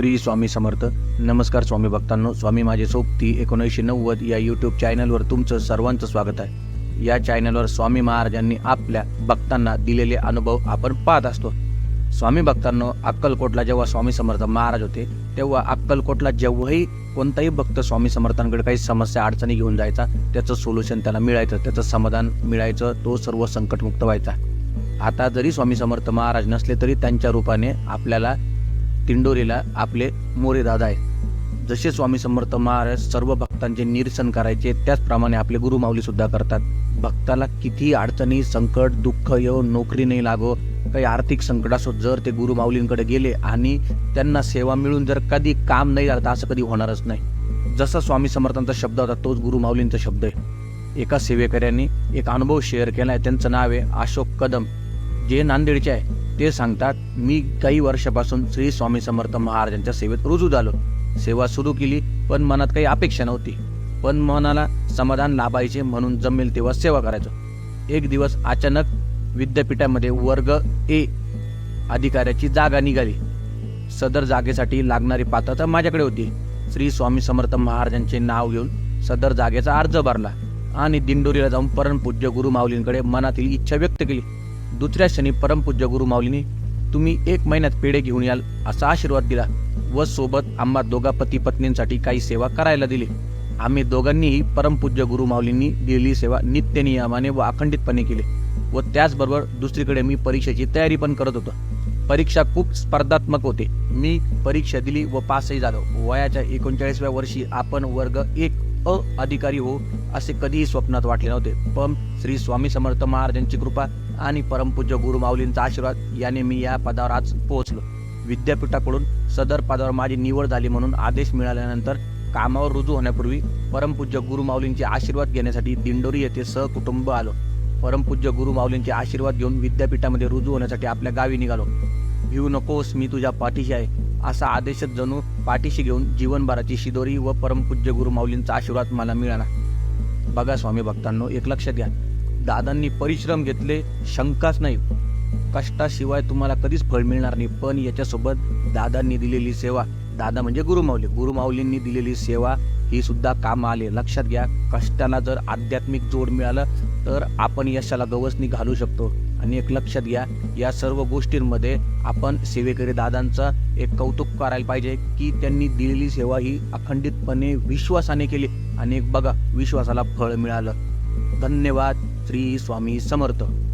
श्री स्वामी समर्थ. नमस्कार स्वामी भक्तांनो. स्वामी माझे सोबती एकोणीसशे नव्वद या यूट्यूब चॅनलवर तुमचं सर्वांचं स्वागत आहे. या चॅनलवर स्वामी महाराजांनी आपल्या भक्तांना दिलेले अनुभव आपण पाहत असतो. स्वामी भक्तांनो अक्कलकोटला जेव्हा स्वामी समर्थ महाराज होते तेव्हा अक्कलकोटला जेव्हाही कोणताही भक्त स्वामी समर्थांकडे काही समस्या अडचणी घेऊन जायचा त्याचं सोल्युशन त्याला मिळायचं त्याचं समाधान मिळायचं तो सर्व संकटमुक्त व्हायचा. आता जरी स्वामी समर्थ महाराज नसले तरी त्यांच्या रूपाने आपल्याला तिंडोरीला आपले मोरे दादा आहे जसे स्वामी समर्थ महाराज सर्व भक्तांचे निरसन करायचे त्याचप्रमाणे आपले गुरुमाऊली सुद्धा करतात. भक्ताला किती अडचणी संकट दुःख येऊ नोकरी नाही लागो काही आर्थिक संकट असो जर ते गुरुमाऊलींकडे गेले आणि त्यांना सेवा मिळून जर कधी काम नाही झालं तर असं कधी होणारच नाही. जसा स्वामी समर्थांचा शब्द होता तोच गुरुमाऊलींचा शब्द आहे. एका सेवेकऱ्यांनी एक अनुभव शेअर केला आहे त्यांचं नाव आहे अशोक कदम. जे नांदेडचे आहे. ते सांगतात मी काही वर्षापासून श्री स्वामी समर्थ महाराजांच्या सेवेत रुजू झालो. सेवा सुरू केली पण मनात काही अपेक्षा नव्हती. पण मनाला समाधान लाभायचे म्हणून जमेल तेव्हा सेवा करायचो. एक दिवस अचानक विद्यापीठामध्ये वर्ग ए अधिकाऱ्याची जागा निघाली. सदर जागेसाठी लागणारी पात्रता माझ्याकडे होती. श्री स्वामी समर्थ महाराजांचे नाव घेऊन सदर जागेचा अर्ज भरला आणि दिंडोरीला जाऊन परमपूज्य गुरु माऊलींकडे मनातील इच्छा व्यक्त केली. दुसऱ्या क्षणी परमपूज्य गुरु माऊलींनी तुम्ही एक महिन्यात पेढे घेऊन याल असा आशीर्वाद दिला व सोबत आम्हा दोघा पती पत्नींसाठी काही सेवा करायला दिली. आम्ही दोघांनीही परमपूज्य गुरु माऊलींनी दिलेली सेवा नित्य नियमाने व अखंडितपणे केली व त्याचबरोबर दुसरीकडे मी परीक्षेची तयारी पण करत होतो. परीक्षा खूप स्पर्धात्मक होते. मी परीक्षा दिली व पासही झालो. वयाच्या एकोणचाळीसव्या वर्षी आपण वर्ग एक अ अधिकारी हो असे कधीही स्वप्नात वाटले नव्हते. पण श्री स्वामी समर्थ महाराजांची कृपा आणि परमपूज्य गुरुमाऊलींचा आशीर्वाद याने मी या पदावर आज पोहोचलो. विद्यापीठाकडून सदर पदावर माझी निवड झाली म्हणून आदेश मिळाल्यानंतर कामावर रुजू होण्यापूर्वी परमपूज्य गुरुमाऊलींचे आशीर्वाद घेण्यासाठी दिंडोरी येथे सहकुटुंब आलो. परमपूज्य गुरुमाऊलींचे आशीर्वाद घेऊन विद्यापीठामध्ये रुजू होण्यासाठी आपल्या गावी निघालो. भिऊ नकोस मी तुझ्या पाठीशी आहे असा आदेशच जणू पाठीशी घेऊन जीवनभराची शिदोरी व परमपूज्य गुरुमाऊलींचा आशीर्वाद मला मिळाला. बघा स्वामी भक्तांनो एक लक्षात घ्या. दादांनी परिश्रम घेतले शंकाच नाही. कष्टाशिवाय तुम्हाला कधीच फळ मिळणार नाही पण याच्यासोबत दादांनी दिलेली सेवा दादा म्हणजे गुरुमाऊली गुरुमाऊलींनी दिलेली सेवा ही सुद्धा काम आले. लक्षात घ्या कष्टाला जर आध्यात्मिक जोड मिळालं तर आपण यशाला गवसणी घालू शकतो. आणि एक लक्षात घ्या या सर्व गोष्टींमध्ये आपण सेवेकरी दादांचा एक कौतुक करायला पाहिजे की त्यांनी दिलेली सेवा ही अखंडितपणे विश्वासाने केली. आणि एक बघा विश्वासाला फळ मिळालं. धन्यवाद. श्री स्वामी समर्थ.